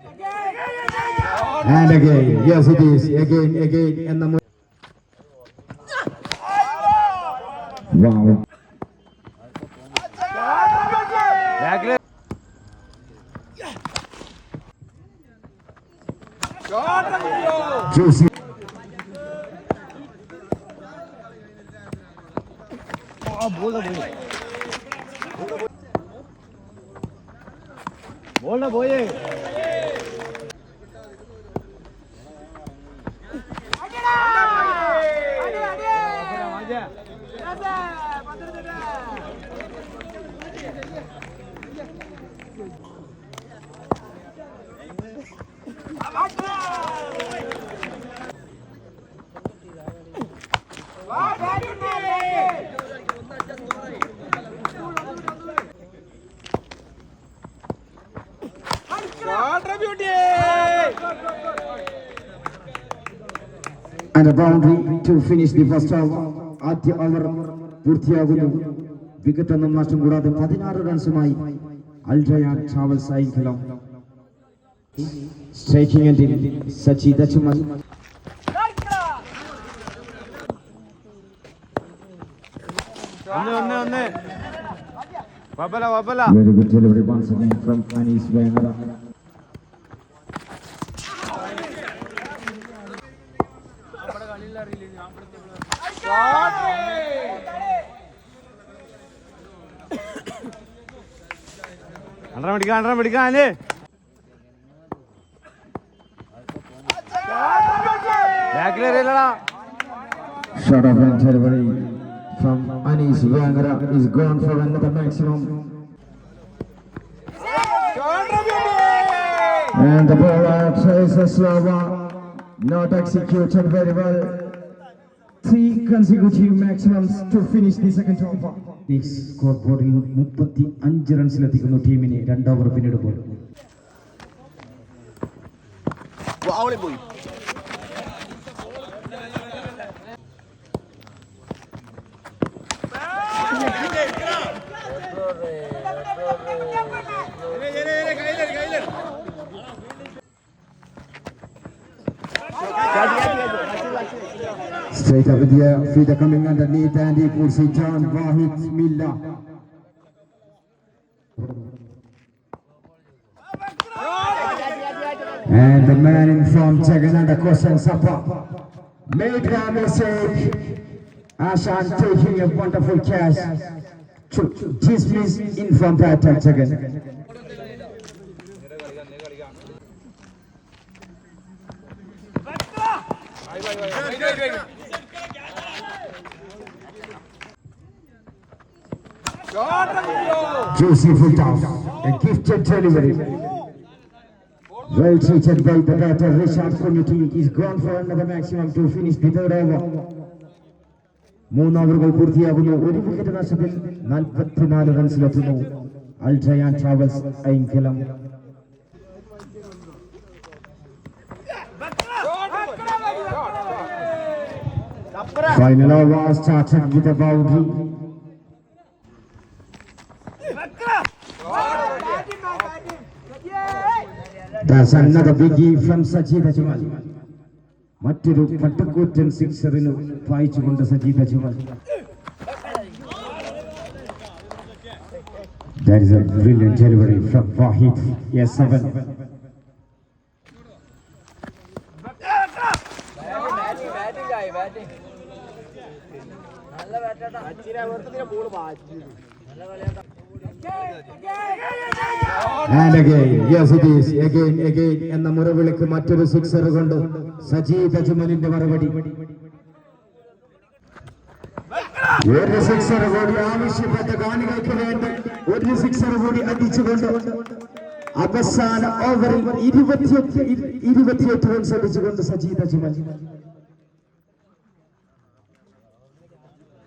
And again, yes it is, again, again, എന്ന മു- Wow. ബാക്കിൽ Juicy. ബോളിനെ പോയേ And a boundary to finish the first over. ആദ്യ over പൂർത്തിയാകുന്നു വിക്കറ്റൊന്നും നഷ്ടം കൂടാതെ പതിനാറ് റൺസുമായി അൽട്രയാൻ ട്രാവൽ സൈക്കിളം സ്ട്രൈക്കിംഗ് എൻഡിൽ സച്ചി ദച്ചുമൽ ഒന്ന് ഒന്ന് ഒന്ന് കുഴപ്പമില്ല കുഴപ്പമില്ല Very good delivery once again from Anis Vengara. അണ്ടറ പിടിക്കാൻ അണ്ടറ പിടിക്കാന് അല്ലേ എറിയില്ലടാ shot off delivery from Anish Vangra is gone for another maximum. And the bowler traces Slava, not executed very well. Three consecutive maximums to finish the second over. Score ബോർഡിൽ മുപ്പത്തി അഞ്ച് റൺസിലെത്തിക്കുന്നു ടീമിനെ രണ്ട് over പിന്നിടുമ്പോൾ പോയി Straight up with the feeder coming underneath and he puts it down. Wahid Milla. And the man in front, Jagananda question Sapa. Made a mistake. Ashan taking a wonderful catch. To dismiss in from batter Jagan. Juicy foot off. A gifted delivery. Well treated by the batter Richard Committee is gone for another maximum to finish third over. മൂന്ന് ഓവറുകൾ പൂർത്തിയാകുന്നു ഒരു wicket നഷ്ടത്തിൽ നാൽപ്പത്തിനാല് റൺസിലെത്തുന്നു അൾട്രയാൻ travels ഐങ്കലം Final over started with a boundary. That's another biggie from Sajid Ajmal. മറ്റൊരു പട്ടക്കൂറ്റൻ സിക്സറിന് പായിച്ചുകൊണ്ട് Sajid Ajmal That is a brilliant delivery from Wahid. Yes, seven. And again, yes it is, again, again എന്ന മുറവിളിക്ക് മറ്റൊരു സിക്സർ കൊണ്ട് സജീദ് അജ്മലിന്റെ മറുപടി. ഒരു സിക്സർ കൂടി ആവശ്യപ്പെട്ട കാണികൾക്ക് വേണ്ടി ഒരു സിക്സർ കൂടി അടിച്ചുകൊണ്ട് അവസാന ഓവറിൽ ഇരുപത്തിയെട്ട് ഇരുപത്തിയെട്ട് റൺസ് അടിച്ചുകൊണ്ട് സജീദ് അജ്മൽ.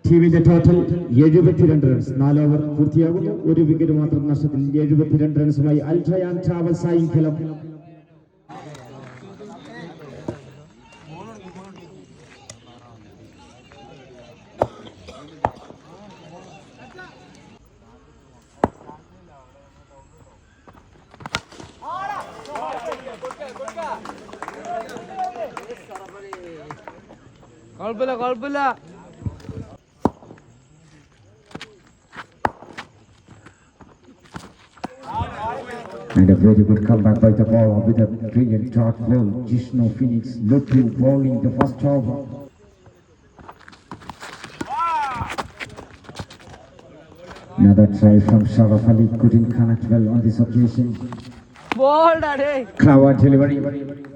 ടീമിന്റെ ടോട്ടൽ എഴുപത്തിരണ്ട് റൺസ് നാല് ഓവർ പൂർത്തിയാകുന്നു. ഒരു വിക്കറ്റ് മാത്രം നഷ്ടത്തിൽ എഴുപത്തിരണ്ട് റൺസുമായി അൽട്രയാൻ ട്രാവൽസ് ആയിക്കലം And a very good comeback by the ball with a brilliant shot goal. Jishno Phoenix looking bowling the first over. Another try from Sharaf Ali couldn't connect well on this occasion. Ball, Daddy. Clower delivery.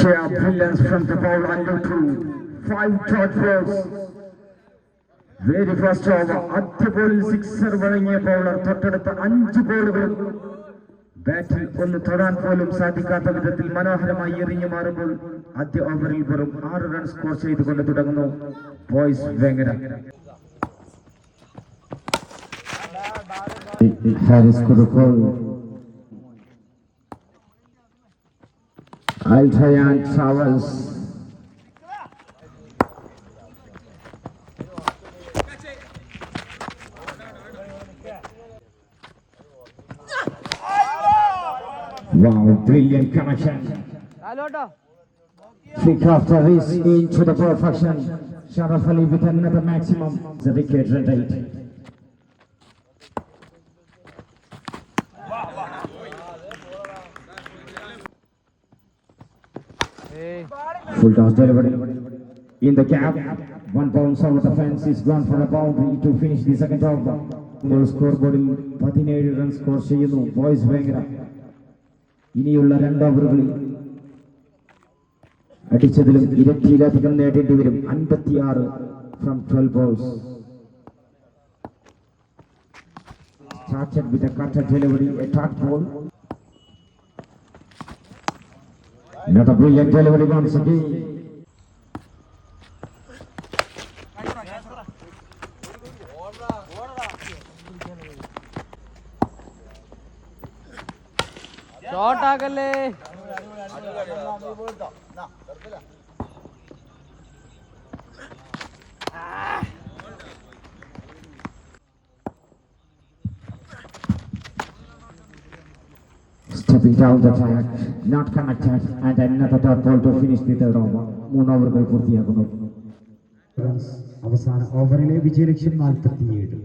Sheer brilliance from the ball under two. Five short balls. Very first over ആദ്യ ബോളിൽ sixer വഴങ്ങിയ bowler തൊട്ടടുത്ത അഞ്ച് ബോളുകൾ ബാറ്റിൽ ഒന്ന് തൊടാൻ പോലും സാധിക്കാത്ത വിധത്തിൽ മനോഹരമായി എറിഞ്ഞു മാറുമ്പോൾ ആദ്യ ഓവറിൽ വെറും ആറ് റൺ സ്കോർ ചെയ്തുകൊണ്ട് തുടങ്ങുന്നു boys Vengara Haris Kurukkol Altayan Towers. Wow, brilliant connection. Kick after this into the perfection. Sharaf Ali with another maximum. The wicket retained. Full toss delivery. In the cap. one bounce over the fence is gone for a boundary to finish the second over. ഇപ്പോൾ score ബോർഡിൽ പതിനേഴ് run score ചെയ്യുന്നു boys Vengara ഇനിയുള്ള രണ്ട് ഓവറുകളിൽ അടിച്ചതിലും ഇരട്ടിയിലധികം നേടേണ്ടി വരും അൻപത്തിയാറ് from twelve balls started with a cutter delivery a tack ball. Another brilliant delivery once again. Shot ആക്കല്ലേ Stepping down the track, not connected, and another third ball to finish the third over. മൂന്ന് ഓവറുകൾ പൂർത്തിയാക്കുന്നു അവസാന ഓവറിലെ വിജയലക്ഷ്യം നാൽപ്പത്തിയേഴ്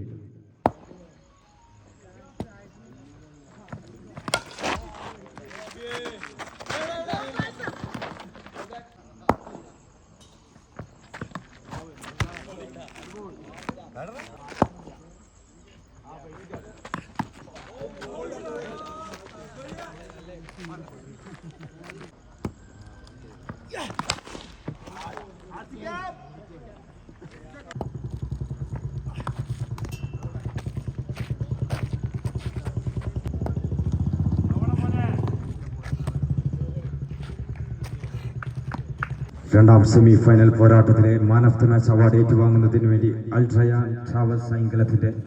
രണ്ടാം semi final പോരാട്ടത്തിലെ man of the match award ഏറ്റുവാങ്ങുന്നതിന് വേണ്ടി Altayan travels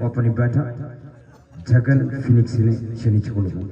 opening batter Jagan ഫിനിക്സിനെ ക്ഷണിച്ചുകൊള്ളുന്നു.